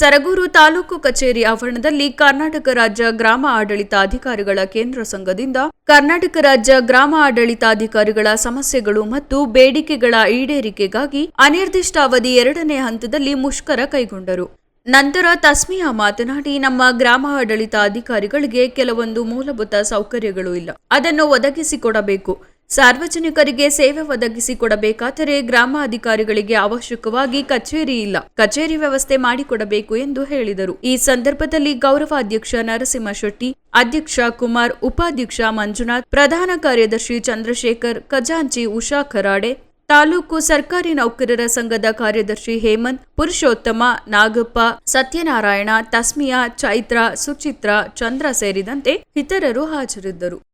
ಸರಗೂರು ತಾಲೂಕು ಕಚೇರಿ ಆವರಣದಲ್ಲಿ ಕರ್ನಾಟಕ ರಾಜ್ಯ ಗ್ರಾಮ ಆಡಳಿತ ಅಧಿಕಾರಿಗಳ ಕೇಂದ್ರ ಸಂಘದಿಂದ ಕರ್ನಾಟಕ ರಾಜ್ಯ ಗ್ರಾಮ ಆಡಳಿತಾಧಿಕಾರಿಗಳ ಸಮಸ್ಯೆಗಳು ಮತ್ತು ಬೇಡಿಕೆಗಳ ಈಡೇರಿಕೆಗಾಗಿ ಅನಿರ್ದಿಷ್ಟಾವಧಿ ಎರಡನೇ ಹಂತದಲ್ಲಿ ಮುಷ್ಕರ ಕೈಗೊಂಡರು. ನಂತರ ತಸ್ಮಿಯಾ ಮಾತನಾಡಿ, ನಮ್ಮ ಗ್ರಾಮ ಆಡಳಿತ ಅಧಿಕಾರಿಗಳಿಗೆ ಕೆಲವೊಂದು ಮೂಲಭೂತ ಸೌಕರ್ಯಗಳು ಇಲ್ಲ. ಅದನ್ನು ಒದಗಿಸಿಕೊಡಬೇಕು. ಸಾರ್ವಜನಿಕರಿಗೆ ಸೇವೆ ಒದಗಿಸಿಕೊಡಬೇಕಾದರೆ ಗ್ರಾಮ ಅಧಿಕಾರಿಗಳಿಗೆ ಅವಶ್ಯಕವಾಗಿ ಕಚೇರಿ ಇಲ್ಲ. ಕಚೇರಿ ವ್ಯವಸ್ಥೆ ಮಾಡಿಕೊಡಬೇಕು ಎಂದು ಹೇಳಿದರು. ಈ ಸಂದರ್ಭದಲ್ಲಿ ಗೌರವಾಧ್ಯಕ್ಷ ನರಸಿಂಹ ಶೆಟ್ಟಿ ಅಧ್ಯಕ್ಷ ಕುಮಾರ್, ಉಪಾಧ್ಯಕ್ಷ ಮಂಜುನಾಥ್, ಪ್ರಧಾನ ಕಾರ್ಯದರ್ಶಿ ಚಂದ್ರಶೇಖರ್, ಖಜಾಂಚಿ ಉಷಾ ಖರಾಡೆ, ತಾಲೂಕು ಸರ್ಕಾರಿ ನೌಕರರ ಸಂಘದ ಕಾರ್ಯದರ್ಶಿ ಹೇಮಂತ್, ಪುರುಷೋತ್ತಮ, ನಾಗಪ್ಪ, ಸತ್ಯನಾರಾಯಣ, ತಸ್ಮಿಯಾ, ಚೈತ್ರ, ಸುಚಿತ್ರ, ಚಂದ್ರ ಸೇರಿದಂತೆ ಇತರರು ಹಾಜರಿದ್ದರು.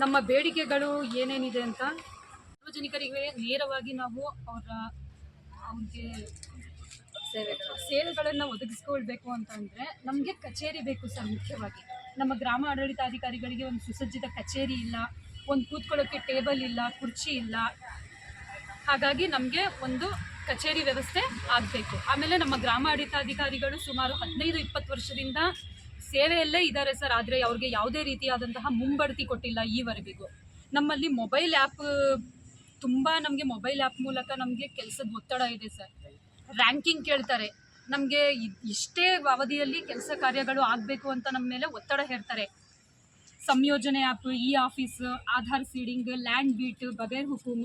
ನಮ್ಮ ಬೇಡಿಕೆಗಳು ಏನೇನಿದೆ ಅಂತ ಸಾರ್ವಜನಿಕರಿಗೆ ನೇರವಾಗಿ ನಾವು ಅವರ ಅವ್ರಿಗೆ ಸೇವೆಗಳನ್ನು. ಒದಗಿಸ್ಕೊಳ್ಬೇಕು ಅಂತ ಅಂದರೆ ನಮಗೆ ಕಚೇರಿ ಬೇಕು ಸರ್ ಮುಖ್ಯವಾಗಿ. ನಮ್ಮ ಗ್ರಾಮ ಆಡಳಿತಾಧಿಕಾರಿಗಳಿಗೆ ಒಂದು ಸುಸಜ್ಜಿತ ಕಚೇರಿ ಇಲ್ಲ ಒಂದು ಕೂತ್ಕೊಳ್ಳೋಕ್ಕೆ ಟೇಬಲ್ ಇಲ್ಲ ಕುರ್ಚಿ ಇಲ್ಲ. ಹಾಗಾಗಿ ನಮಗೆ ಒಂದು ಕಚೇರಿ ವ್ಯವಸ್ಥೆ ಆಗಬೇಕು. ಆಮೇಲೆ ನಮ್ಮ ಗ್ರಾಮ ಆಡಳಿತಾಧಿಕಾರಿಗಳು ಸುಮಾರು ಹದಿನೈದು ಇಪ್ಪತ್ತು ವರ್ಷದಿಂದ ಸೇವೆಯಲ್ಲೇ ಇದ್ದಾರೆ ಸರ್, ಆದರೆ ಅವ್ರಿಗೆ ಯಾವುದೇ ರೀತಿಯಾದಂತಹ ಮುಂಬಡ್ತಿ ಕೊಟ್ಟಿಲ್ಲ ಈವರೆಗೂ. ನಮ್ಮಲ್ಲಿ ಮೊಬೈಲ್ ಆ್ಯಪ್ ತುಂಬ ನಮಗೆ ಮೊಬೈಲ್ ಆ್ಯಪ್ ಮೂಲಕ ನಮಗೆ ಕೆಲಸದ ಒತ್ತಡ ಇದೆ ಸರ್. ರ್ಯಾಂಕಿಂಗ್ ಕೇಳ್ತಾರೆ. ನಮಗೆ ಇಷ್ಟೇ ಅವಧಿಯಲ್ಲಿ ಕೆಲಸ ಕಾರ್ಯಗಳು ಆಗಬೇಕು ಅಂತ ನಮ್ಮ ಮೇಲೆ ಒತ್ತಡ ಹೇರ್ತಾರೆ. ಸಂಯೋಜನೆ app e office, Aadhaar seeding, land beat, Bagair Hukum,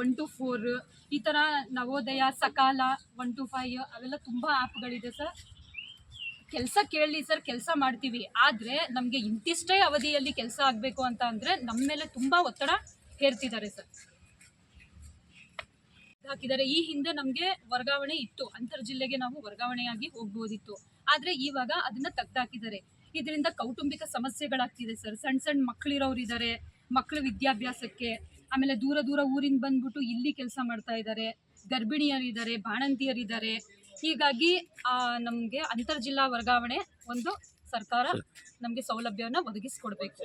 one two four, ಈ ಥರ Navodaya, Sakala, one two five, ಅವೆಲ್ಲ ತುಂಬ ಆ್ಯಪ್ಗಳಿದೆ ಸರ್. ಕೆಲಸ ಕೇಳಿ ಸರ್, ಕೆಲಸ ಮಾಡ್ತೀವಿ. ಆದರೆ ನಮಗೆ ಇಂತಿಷ್ಟೇ ಅವಧಿಯಲ್ಲಿ ಕೆಲಸ ಆಗಬೇಕು ಅಂತ ಅಂದರೆ ನಮ್ಮ ಮೇಲೆ ತುಂಬ ಒತ್ತಡ ಹೇರ್ತಿದ್ದಾರೆ ಸರ್. ಹಾಕಿದ್ದಾರೆ. ಈ ಹಿಂದೆ ನಮಗೆ ವರ್ಗಾವಣೆ ಇತ್ತು. ಅಂತರ್ ಜಿಲ್ಲೆಗೆ ನಾವು ವರ್ಗಾವಣೆಯಾಗಿ ಹೋಗ್ಬೋದಿತ್ತು. ಆದರೆ ಇವಾಗ ಅದನ್ನ ತೆಗ್ದಾಕಿದ್ದಾರೆ. ಇದರಿಂದ ಕೌಟುಂಬಿಕ ಸಮಸ್ಯೆಗಳಾಗ್ತಿದೆ ಸರ್. ಸಣ್ಣ ಸಣ್ಣ ಮಕ್ಕಳಿರೋರು ಇದ್ದಾರೆ ಮಕ್ಕಳು ವಿದ್ಯಾಭ್ಯಾಸಕ್ಕೆ, ಆಮೇಲೆ ದೂರ ದೂರ ಊರಿಂದ ಬಂದ್ಬಿಟ್ಟು ಇಲ್ಲಿ ಕೆಲಸ ಮಾಡ್ತಾ ಇದ್ದಾರೆ ಗರ್ಭಿಣಿಯರಿದ್ದಾರೆ, ಬಾಣಂತಿಯರಿದ್ದಾರೆ. ಹೀಗಾಗಿ ನಮಗೆ ಅಂತರ್ಜಿಲ್ಲಾ ವರ್ಗಾವಣೆ ಒಂದು ಸರ್ಕಾರ ನಮಗೆ ಸೌಲಭ್ಯವನ್ನು ಒದಗಿಸ್ಕೊಡ್ಬೇಕು.